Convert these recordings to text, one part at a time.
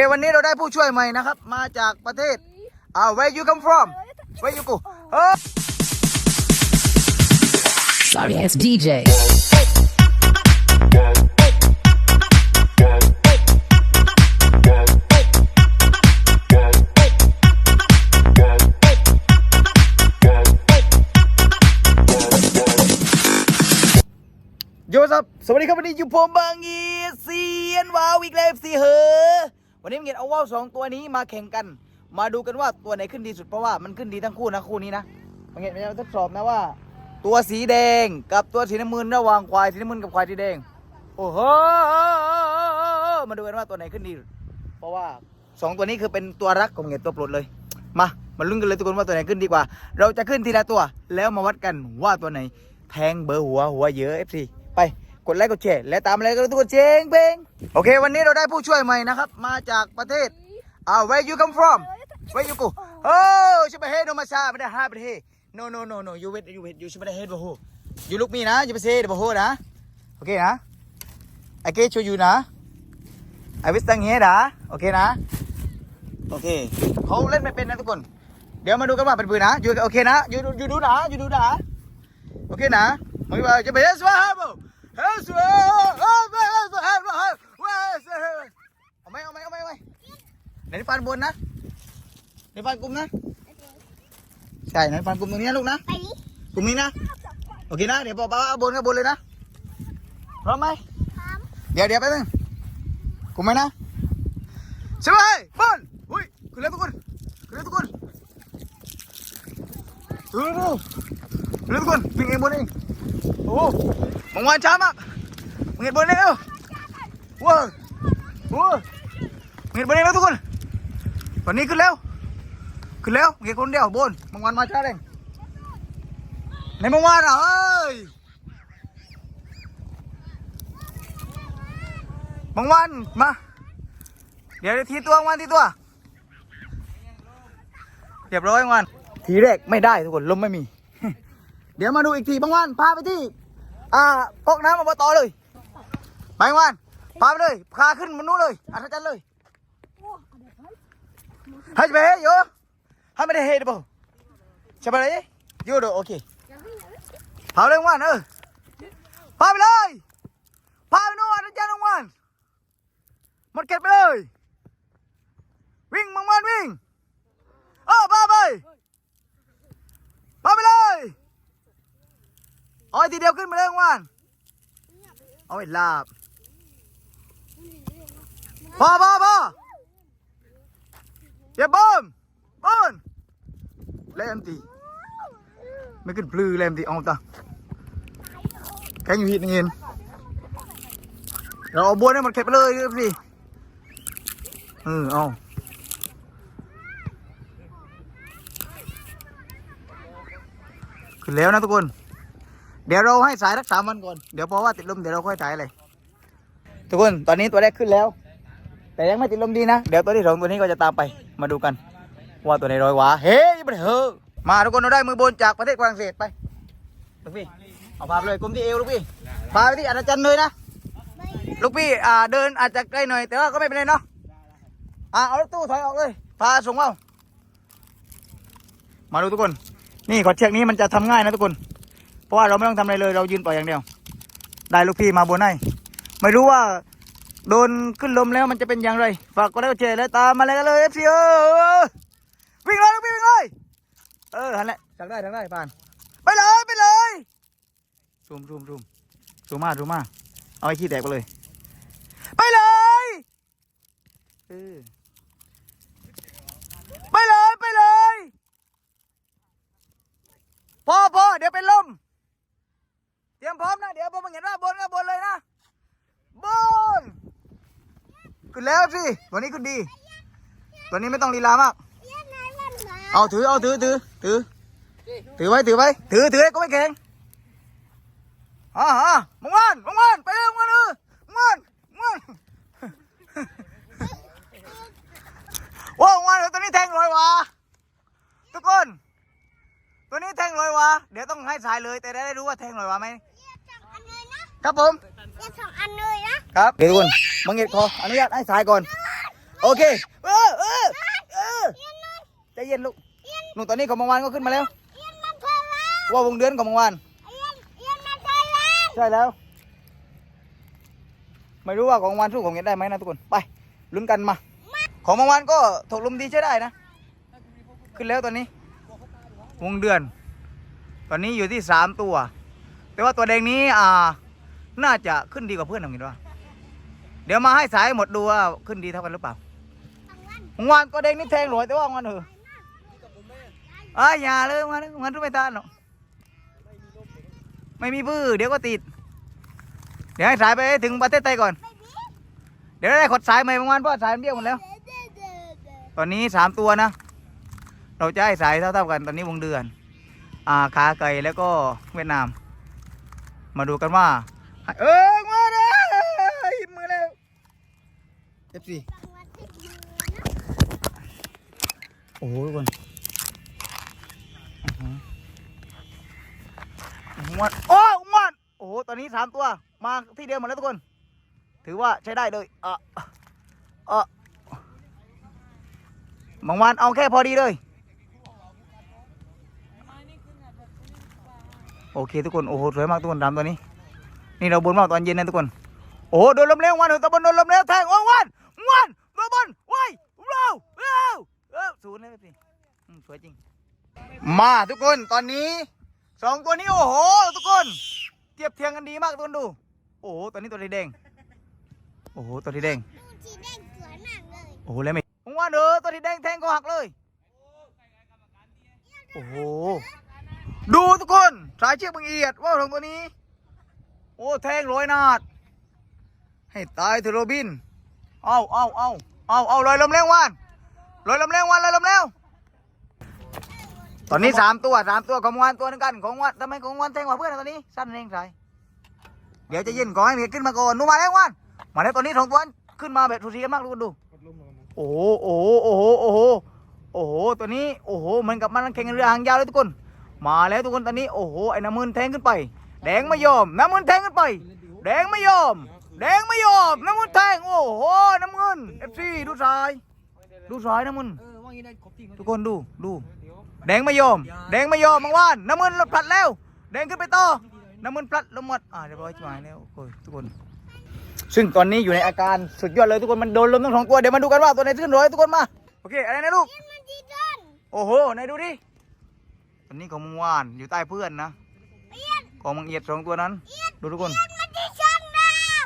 เฮ้ยวันนี้เราได้ผู้ช่วยใหม่นะครับ มาจากประเทศอ่า where you come from where you go เออ Sorry ass DJ. Yo what's up สวัสดีครับวันนี้อยู่ผมบางอีเซียนว้าวอีกแล้วสิเหอ วันนี้มึงเห็นเอาว่าวสองตัวนี้มาแข่งกัน มาดูกันว่าตัวไหนขึ้นดีสุดเพราะว่ามันขึ้นดีทั้งคู่นะคู่นี้นะมึงเห็นมันจะทดสอบนะว่า ตัวสีแดงกับตัวสีน้ำเงินระหว่างควายสีน้ำเงินกับควายสีแดง โอ้โหมาดูกันว่าตัวไหนขึ้นดี เพราะว่าสองตัวนี้คือเป็นตัวรักของมึงเห็นตัวโปรดเลยมามาลุ้นกันเลยทุกคนว่าตัวไหนขึ้นดีกว่า เราจะขึ้นทีละตัว แล้วมาวัดกันว่าตัวไหน แทงเบอร์หัวหัวเยอะ FC ไป กดไลค์กดแชร์และตามอะไรกันทุกคนเชงเพงโอเค วันนี้เราได้ผู้ช่วยใหม่นะครับ มาจากประเทศอ่า where you come from where you go โอ้ชิบะเฮโนมาชาไม่ได้ฮาประเทศ no no no no you wait you wait you ชิบะเฮบะโฮ you look me นะอย่าไปเซบะโฮนะโอเคนะ I can show you นะ I will stand here นะโอเคนะโอเคเขาเล่นไม่เป็นนะทุกคน เดี๋ยวมาดูกันว่าเป็นปืนนะอยู่โอเคนะอยู่อยู่ดูนะอยู่ดูนะโอเคนะมึงว่าจะไปเฮสวาฮาบ เฮสวาฮาบเฮสวาฮาบเฮสวาเอาไหมเอาไหมเอาไหมเอาไหมไหนฟันบนนะไหนฟันกลุ่มนะ ใช่ไหนฟันกลุ่มตรงนี้ลูกนะกลุ่มนี้นะ โอเคนะ เดี๋ยวพอป้าเอาบนก็บนเลยนะ พร้อมไหมเดี๋ยวเดี๋ยวไปบนึงกลุ่มไหมนะใช่ไหมบนอุ้ยขึ้นแล้วทุกคนขึ้นแล้วทุกคนดูดูเร็วทุกคนวิ่งเองบนเองโอ้ มังวันช้ามากมึงเห็นบนเองเอ้าว้าวโอ้มึงเห็นบนเองแล้วทุกคนตอนนี้ขึ้นแล้วขึ้นแล้วมึงเห็นคนเดียวบนมังวันมาช้าเองในมังวันอะเอ้ยมังวันมา เดี๋ยวทีตัวมังวันทีตัวเรียบร้อยมังวันทีแรกไม่ได้ทุกคนลมไม่มี เดี๋ยวมาดูอีกทีบางวันพาไปที่ อ่าพกน้ำอบตเลยไปงวันพาไปเลยพาขึ้นมันนู้นเลยอัศจรรย์เลยให้ไปเฮ้ยโยให้ไม่ได้เฮ้ยเดี๋ยวใช่ไหมเลยโยโดโอเคพาไปเลยบางวันเออพาไปเลยพาไปนู้นอัศจรรย์งวันหมดเก็บไปเลย วิ่งบางวันวิ่งเออพาไปพาไปเลย เอาไอ้ทีเดียวขึ้นมาเลยวันเอาไอ้ลาบพอพอพออย่าบอมบอมแลมตีไม่ขึ้นปลือแลมตีเอาตาแข่งอยู่หิดเงินเราเอาบัวนให้มันเข็บไปเลยสิเออเอาขึ้นแล้วนะทุกคน เดี๋ยวเราให้สายรักสามันก่อน เดี๋ยวเพราะว่าติดลมเดี๋ยวเราค่อยถ่ายเลย ทุกคน ตอนนี้ตัวแรกขึ้นแล้ว แต่ยังไม่ติดลมดีนะ เดี๋ยวตัวที่สองตัวนี้ก็จะตามไป มาดูกัน ว่าตัวไหนรอยวะ เฮ้ยไม่ได้เฮ้อมาทุกคนเราได้มือบนจากประเทศฝรั่งเศสไปลูกพี่ เอาพาไปเลยกลมที่เอวลูกพี่ พาไปที่อาจารย์เลยนะ ลูกพี่อ่าเดินอาจจะใกล้หน่อย แต่ว่าก็ไม่เป็นไรเนาะ อ่าเอารถตู้ถอยออกเลย พาส่งเอามาดูทุกคน นี่ขอเชือกนี้มันจะทำง่ายนะทุกคน เพราะว่าเราไม่ต้องทำอะไรเลย เรายืนปล่อยอย่างเดียว ได้ลูกพี่มาบนให้ไม่รู้ว่าโดนขึ้นลมแล้วมันจะเป็นอย่างไร ฝากกดไลค์กดแชร์และตามมาเลยกันเลยเอฟซีเออวิ่งเลยลูกพี่วิ่งเลยเออหันแหละจักได้จักได้ผ่าน ไปเลยไปเลยซูมซูมซูมซูมมาซูมมาเอาไอ้ขี้แตกไปเลย ไปเลยเออไปเลยไปเลยพ่อพ่อเดี๋ยวเป็นลม เตรียมพร้อมนะ เดี๋ยวผมเห็นว่าบนก็บนเลยนะ บนขึ้นแล้วสิตัวนี้ขึ้นดีตัวนี้ไม่ต้องลีลามาก เอาถือเอาถือถือถือ ถือไว้ถือไว้ถือถือก็ไม่แข็งอ่าฮะมงวันมงวันไปเลยมังวันเออมงวันมงวันว้าวมังวันตัวนี้แทงลอยวะทุกคน ตัวนี้แทงลอยวะเดี๋ยวต้องให้สายเลย แต่ได้รู้ว่าแทงลอยวะไหม ครับผมเรียกสองอันเลยนะครับเดี๋ยวทุกคนมังเงียดคออนุญาตให้สายก่อน โอเคเออเออเออใจเย็นลูกหนูตอนนี้ของบางวันก็ขึ้นมาแล้วว่าวงเดือนของบางวันใช่แล้ว ไม่รู้ว่าของบางวันสู้ของเงี้ยได้ไหมนะทุกคนไปลุ้นกันมา ของบางวันก็ถกลมดีใช้ได้นะ ขึ้นแล้วตอนนี้ วงเดือน ตอนนี้อยู่ที่สามตัว แต่ว่าตัวแดงนี้อ่า น่าจะขึ้นดีกว่าเพื่อนผมคิดว่า เดี๋ยวมาให้สายหมดดูว่าขึ้นดีเท่ากันหรือเปล่าของวันตัวแดงนี่แทงหลวยแต่ว่างวันเถอะอ่าอย่าเลยงวันงวันรู้ไม่ทันหรอกไม่มีพื้เดี๋ยวก็ติด เดี๋ยวให้สายไปถึงประเทศไทยก่อน เดี๋ยวได้ขดสายใหม่บางวันเพราะสายมันเบี้ยวหมดแล้ว ตอนนี้สามตัวนะ เราจะให้สายเท่าๆกันตอนนี้วงเดือน อ่าขาไก่แล้วก็เวียดนาม มาดูกันว่า เออมาเลยหยิบมือแล้วเอฟซีโอ้โหทุกคนอื้อหืออื้อวันโอ้อ้วันโอ้โหตอนนี้สามตัว มาที่เดียวหมดแล้วทุกคน ถือว่าใช้ได้เลยเออเออบางวันเอาแค่พอดีเลยโอเคทุกคน โอ้โห สวยมากทุกคนตามตัวนี้ นี่เราบนมาตอนเย็นนะทุกคน โอ้โดนลมเร็ววันตะบนโดนลมเร็วแทงวันวันวันตัวบนว้ายเร็วเร็วเร็วศูนย์เลยสิอืมสวยจริง มาทุกคนตอนนี้สองตัวนี้โอ้โหทุกคน เทียบเทียงกันดีมากทุกคนดู โอ้โหตัวนี้ตัวสีแดงโอ้โหตัวสีแดงโอ้โหแล้วไม่ผมว่าเด้อตัวสีแดงแทงก็หักเลยโอ้โหดูทุกคนสายเชือกบังเอียดว่าของตัวนี้ โอ้แทงร้อยนาด ให้ตายเถอะโรบิน เอาเอาเอาเอาเอาลอยลมแรงวันลอยลมแรงวันลอยลมแล้วตอนนี้สามตัวสามตัวของวันตัวนึงกันของวันทำไมของวันแทงกว่าเพื่อนตอนนี้สั้นเร่งใส่เดี๋ยวจะย็นก่อนให้เด็กขึ้นมาก่อนดูมาแล้ววันมาแล้วตอนนี้สองตัวขึ้นมาแบบสูสีกันมากทุกคนดูโอ้โหโอ้โหโอ้โหโอ้โหโอ้โหตัวนี้โอ้โหมือนกับมันแข่งเรือหางยาวเลยทุกคน มาแล้วทุกคนตอนนี้โอ้โหไอ้น้ำมืนแทงขึ้นไป แดงไม่ยอม น้ำมืนแทงขึ้นไป แดงไม่ยอม แดงไม่ยอม น้ำมืนแทง โอ้โห น้ำเงินเอฟซีดูสาย ดูสายน้ำมืนทุกคนดู ดู แดงไม่ยอม แดงไม่ยอมบางว่าน น้ำมืนลดพลัดแล้ว แดงขึ้นไปต่อ น้ำมืนพลัดลงหมด อ่าเรียบร้อยชิบหายแล้วโอ้ยทุกคน ซึ่งตอนนี้อยู่ในอาการสุดยอดเลยทุกคน มันโดนลมทั้งสองตัว เดี๋ยวมาดูกันว่าตัวไหนขึ้นร้อยทุกคนมา โอเค อะไรนะลูก โอ้โห ไหนดูดิอันนี้ของมังวานอยู่ใต้เพื่อนนะ ของมังเอียดสองตัวนั้น ดูทุกคน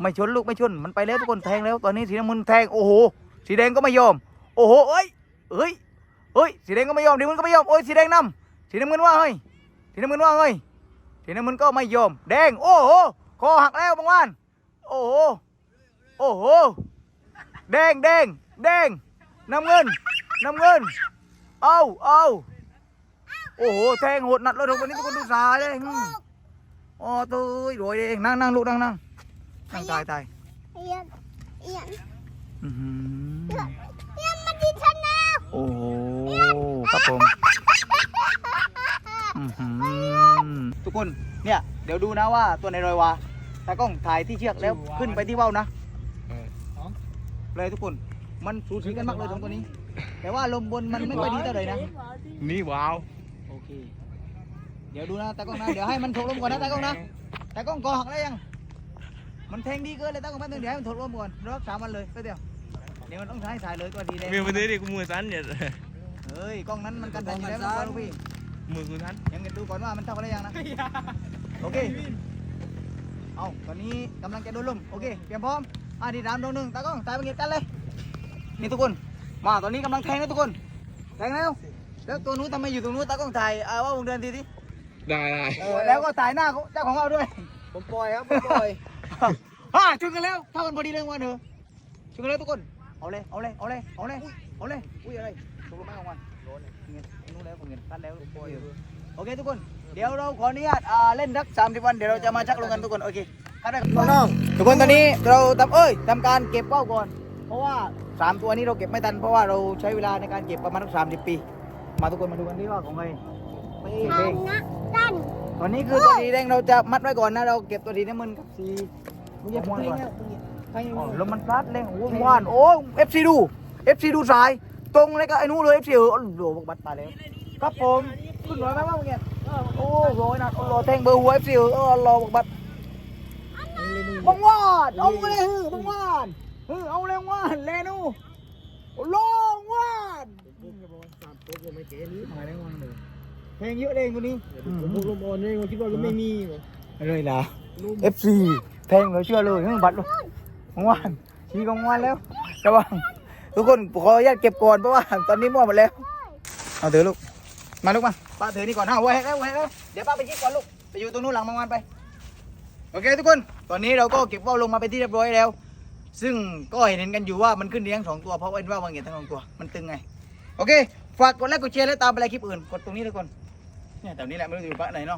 ไม่ชนลูกไม่ชน มันไปแล้วทุกคนแทงแล้ว ตอนนี้สีน้ำมันแทง โอ้โห สีแดงก็ไม่ยอม โอ้โห เอ้ย เอ้ย เอ้ย สีแดงก็ไม่ยอมสีน้ำมันก็ไม่ยอม โอ้ย สีแดงนำสีน้ำเงินว่าเฮ้ย สีน้ำเงินว่าเฮ้ย สีน้ำเงินก็ไม่ยอม แดง โอ้โห คอหักแล้วบางวันโอ้โห โอ้โห แดงแดงแดง น้ำเงิน น้ำเงิน เอาเอาโอ้โห แทงโหดหนัดเลยทุกวันนี้ทุกคนดูสายเลย อืมโอ้ตุ้รวยเองนั่งนั่งลูกนั่งนั่งนั่งตายตายเอื้อหือโอ้โหครับผมอื้อหือทุกคนเนี่ยเดี๋ยวดูนะว่าตัวไหนรอยวาตากล้องถ่ายที่เชือกแล้วขึ้นไปที่ว่าวนะเลยทุกคนมันสูสีกันมากเลยสองตัวนี้ แต่ว่าลมบนมันไม่ค่อยดีเท่าไหร่นะ นี่ว้าว โอเค ดี๋ยวดูนะตากล้องนะ เดี๋ยวให้มันถกลมก่อนนะตากล้องนะตากล้องกอหักแล้วยัง มันแทงดีเกินเลยตากล้องแป๊บนึงเดี๋ยวให้มันถกลมก่อนรอบสามวันเลยแป๊บเดียวเดี๋ยวมันต้องใช้สายเลยตัวดีแดงเมียมาซื้อดิกูมือสั้นเนี่ยเฮ้ยกล้องนั้นมันกันสั่นอยู่แล้วนะลูกพี่มือกูสั้นยังเงินดูก่อนว่ามันเท่ากันหรือยังนะ โอเค เอาตอนนี้กำลังจะโดนลมโอเค เตรียมพร้อม อะดีดามดวงหนึ่งตากล้องตายไปเงียบกันเลย นี่ทุกคน มาตอนนี้กำลังแทงนะทุกคน แทงแล้ว แล้วตัวนู้นทำไมอยู่ตรงนู้นตากล้องถ่ายอ่าว่าวงเดือนทีดิ ได้ได้เออแล้วก็ถ่ายหน้าเขาเจ้าของเราด้วย ผมปล่อยครับผมปล่อยอ่าชนกันแล้วเท่ากันพอดีเลยวันเถอะชนกันแล้วทุกคน เอาเลย เอาเลย เอาเลย เอาเลย เอาเลย อุ้ยอะไรตกลงไม่ของวันโดนเงินนู้นแล้วเงินตันแล้วปล่อยอยู่โอเคทุกคน เดี๋ยวเราขออนุญาตอ่าเล่นสักสามสิบวัน เดี๋ยวเราจะมาชักลงกันทุกคน โอเคครับน้องๆทุกคนตอนนี้เราทำเอ้ยทำการเก็บว่าวก่อน เพราะว่าสามตัวนี้เราเก็บไม่ทัน เพราะว่าเราใช้เวลาในการเก็บประมาณสักสามสิบปี มาทุกคนมาดูกันที่ว่าของใคร ไม่เพลงตอนนี้คือตัวสีแดงเราจะมัดไว้ก่อนนะ เราเก็บตัวสีน้ำมันกับสีมึงอย่าพูดก่อนอ๋อลมมันพลัดเลยโอ้โหว่านโอ้เอฟซีดู FC ดูสาย ตรงเลยก็ไอ้นู้นเลย FC เออโหลบัตรตายแล้วครับผมขึ้นหน่อยไหมว่าเมื่อกี้โอ้โหนะโอ้โหแทงเบอร์หัว FC เออเออรอบอกบัตรบังวานเอาเลยฮือบังวานฮือเอาเลยบังวานเลนูลงวานเพลงเยอะเลยคนนี้ผมลมอ่อนเลยคิดว่าก็ไม่มีเลยล่ะ FC แพงเลยเชื่อเลยเรื่องบัตรลูกของว่านชี้ของว่านแล้วระวังทุกคนขออนุญาตเก็บก่อนเพราะว่าตอนนี้มั่วหมดแล้ว เอาเถอะลูก มาลูกมาป้าเถอะนี่ก่อนห้าไว้ให้แล้วไว้ให้แล้วเดี๋ยวป้าไปคิดก่อนลูก ไปอยู่ตรงนู้นหลังบางวันไป โอเคทุกคน ตอนนี้เราก็เก็บว่าวลงมาเป็นที่เรียบร้อยแล้ว ซึ่งก็เห็นกันอยู่ว่ามันขึ้นเลี้ยงสองตัวเพราะว่าว่าวบางเงียทั้งสองตัว มันตึงไง โอเค ฝากกดไลค์กดแชร์และตามไปไลค์คลิปอื่น กดตรงนี้ทุกคน เนี่ยแถวนี้แหละไม่รู้อยู่ปะไหนเน